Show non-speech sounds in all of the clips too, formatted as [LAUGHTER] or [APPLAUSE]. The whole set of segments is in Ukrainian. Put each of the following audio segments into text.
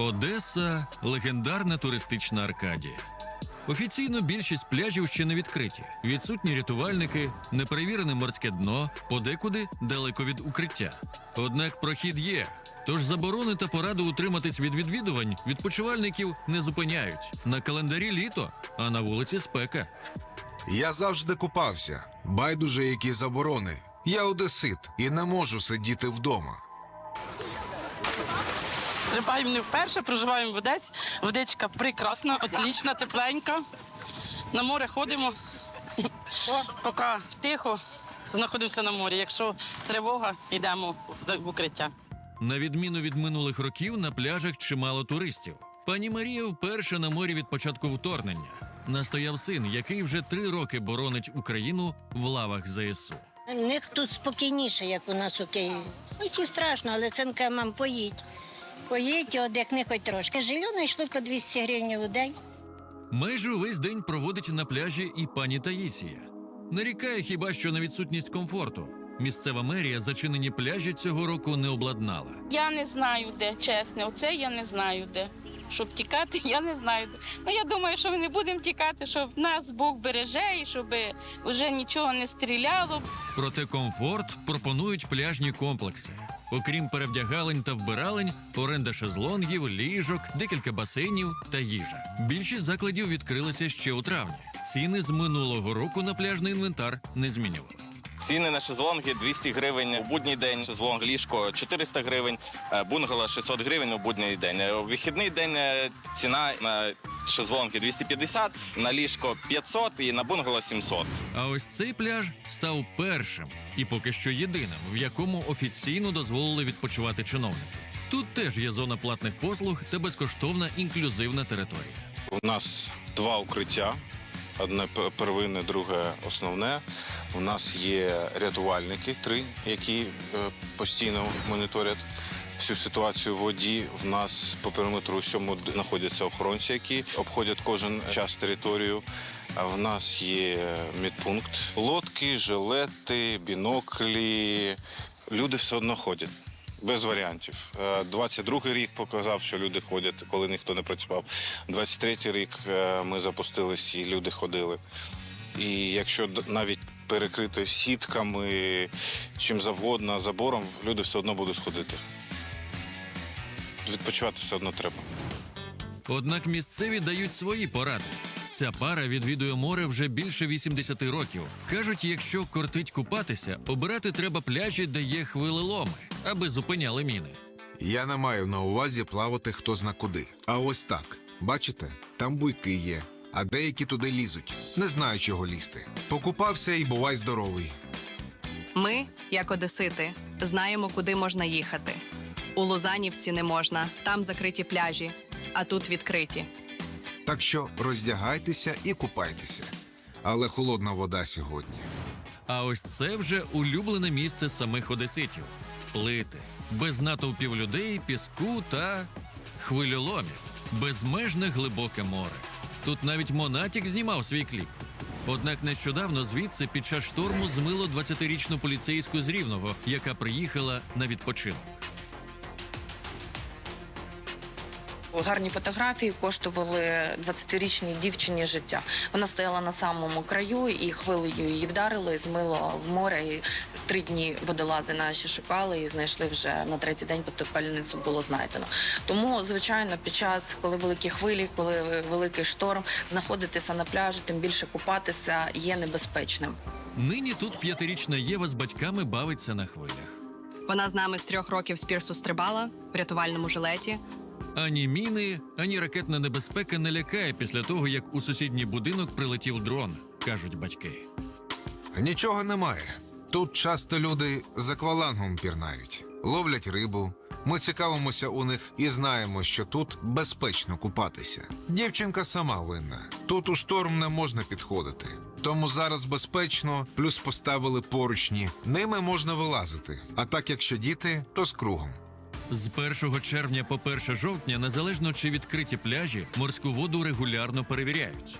Одеса легендарна туристична Аркадія. Офіційно більшість пляжів ще не відкриті. Відсутні рятувальники, неперевірене морське дно, подекуди далеко від укриття. Однак прохід є. Тож заборони та поради утриматись від відвідувань відпочивальників не зупиняють. На календарі літо, а на вулиці спека. Я завжди купався. Байдуже які заборони. Я одесит і не можу сидіти вдома. Стрибаємо не вперше, проживаємо в Одесі. Водичка прекрасна, отлічна, тепленька. На море ходимо. Поки тихо, знаходимося на морі. Якщо тривога, йдемо в укриття. На відміну від минулих років, на пляжах чимало туристів. Пані Марія вперше на морі від початку вторгнення. Настояв син, який вже три роки боронить Україну в лавах ЗСУ. У них тут спокійніше, як у нас у Києві. Хоч і страшно, але цинка мам поїдь. Поїдь, одихни хоч трошки. Жильоно йшло по 200 гривень у день. Майже увесь день проводить на пляжі і пані Таїсія. Нарікає хіба що на відсутність комфорту. Місцева мерія зачинені пляжі цього року не обладнала. Я не знаю де, чесно. Оце я не знаю де. Щоб тікати, [LAUGHS] я не знаю. Ну я думаю, що ми не будемо тікати, щоб нас Бог береже і щоб вже нічого не стріляло. Проте комфорт пропонують пляжні комплекси. Окрім перевдягалень та вбиралень, оренда шезлонгів, ліжок, декілька басейнів та їжа. Більшість закладів відкрилися ще у травні. Ціни з минулого року на пляжний інвентар не змінювали. Ціни на шезлонги 200 гривень у будній день, шезлонг ліжко 400 гривень, е, бунгало 600 гривень у будній день. Е, У вихідний день е, ціна на шезлонги 250, на ліжко 500 і на бунгало 700. А ось цей пляж став першим і поки що єдиним, в якому офіційно дозволили відпочивати чиновники. Тут теж є зона платних послуг та безкоштовна інклюзивна територія. У нас два укриття. Одне первинне, друге основне. У нас є рятувальники, три, які е, постійно моніторять всю ситуацію в воді. В нас по периметру усьому д- знаходяться охоронці, які обходять кожен час територію. А в нас є медпункт. Лодки, жилети, біноклі. Люди все одно ходять. Без варіантів. Е, 22-й рік показав, що люди ходять, коли ніхто не працював. 23-й рік е, ми запустились і люди ходили. І якщо навіть перекрити сітками, чим завгодно, забором, люди все одно будуть ходити. Відпочивати все одно треба. Однак місцеві дають свої поради. Ця пара відвідує море вже більше 80 років. Кажуть, якщо кортить купатися, обирати треба пляжі, де є хвилеломи, аби зупиняли міни. Я не маю на увазі плавати хто зна куди. А ось так. Бачите, там буйки є, а деякі туди лізуть. Не знаю, чого лізти. Покупався і бувай здоровий. Ми, як одесити, знаємо, куди можна їхати. У Лузанівці не можна, там закриті пляжі, а тут відкриті. Так що роздягайтеся і купайтеся. Але холодна вода сьогодні. А ось це вже улюблене місце самих одеситів плити, без натовпів людей, піску та хвильоломів, безмежне глибоке море. Тут навіть Монатік знімав свій кліп. Однак нещодавно звідси під час шторму змило 20-річну поліцейську з Рівного, яка приїхала на відпочинок. Гарні фотографії коштували 20-річній дівчині життя. Вона стояла на самому краю, і хвилею її вдарило і змило в море. І три дні водолази наші шукали і знайшли вже на третій день потопельницю було знайдено. Тому, звичайно, під час, коли великі хвилі, коли великий шторм, знаходитися на пляжі, тим більше купатися є небезпечним. Нині тут п'ятирічна Єва з батьками бавиться на хвилях. Вона з нами з трьох років з пірсу стрибала в рятувальному жилеті. Ані міни, ані ракетна небезпека не лякає після того, як у сусідній будинок прилетів дрон, кажуть батьки. Нічого немає. Тут часто люди з аквалангом пірнають, ловлять рибу. Ми цікавимося у них і знаємо, що тут безпечно купатися. Дівчинка сама винна. Тут у шторм не можна підходити. Тому зараз безпечно, плюс поставили поручні. Ними можна вилазити. А так, якщо діти, то з кругом. З 1 червня по 1 жовтня, незалежно чи відкриті пляжі, морську воду регулярно перевіряють.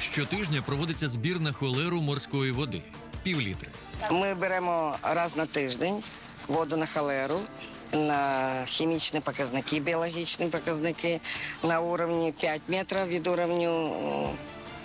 Щотижня проводиться збір на холеру морської води півлітри. Ми беремо раз на тиждень воду на халеру на хімічні показники, біологічні показники на уровні 5 метрів від уровню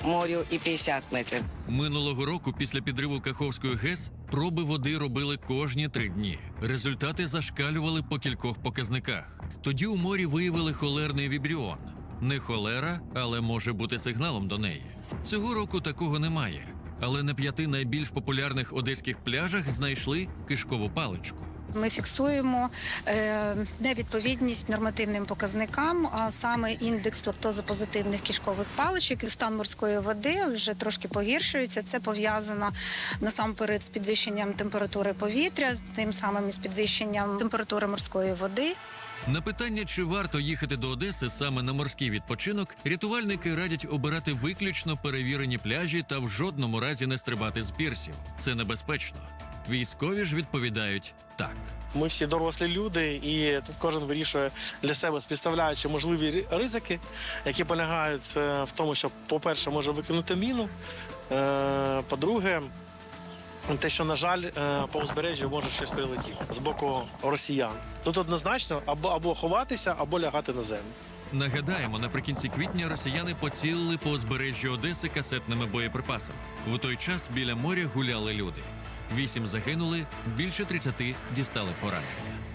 морю і 50 метрів. Минулого року, після підриву Каховської ГЕС, проби води робили кожні три дні. Результати зашкалювали по кількох показниках. Тоді у морі виявили холерний вібріон. Не холера, але може бути сигналом до неї. Цього року такого немає. Але на п'яти найбільш популярних одеських пляжах знайшли кишкову паличку. Ми фіксуємо е, невідповідність нормативним показникам, а саме індекс лактозопозитивних кишкових паличок і стан морської води вже трошки погіршується. Це пов'язано насамперед з підвищенням температури повітря, з тим самим із підвищенням температури морської води. На питання, чи варто їхати до Одеси саме на морський відпочинок, рятувальники радять обирати виключно перевірені пляжі та в жодному разі не стрибати з пірсів. Це небезпечно. Військові ж відповідають так. Ми всі дорослі люди, і тут кожен вирішує для себе, співставляючи можливі ризики, які полягають е, в тому, що, по-перше, може викинути міну. е, По-друге, те, що, на жаль, е, по узбережжю може щось прилетіти з боку росіян. Тут однозначно або, або ховатися, або лягати на землю. Нагадаємо, наприкінці квітня росіяни поцілили по узбережжю Одеси касетними боєприпасами. В той час біля моря гуляли люди. Вісім загинули, більше 30 дістали поранення.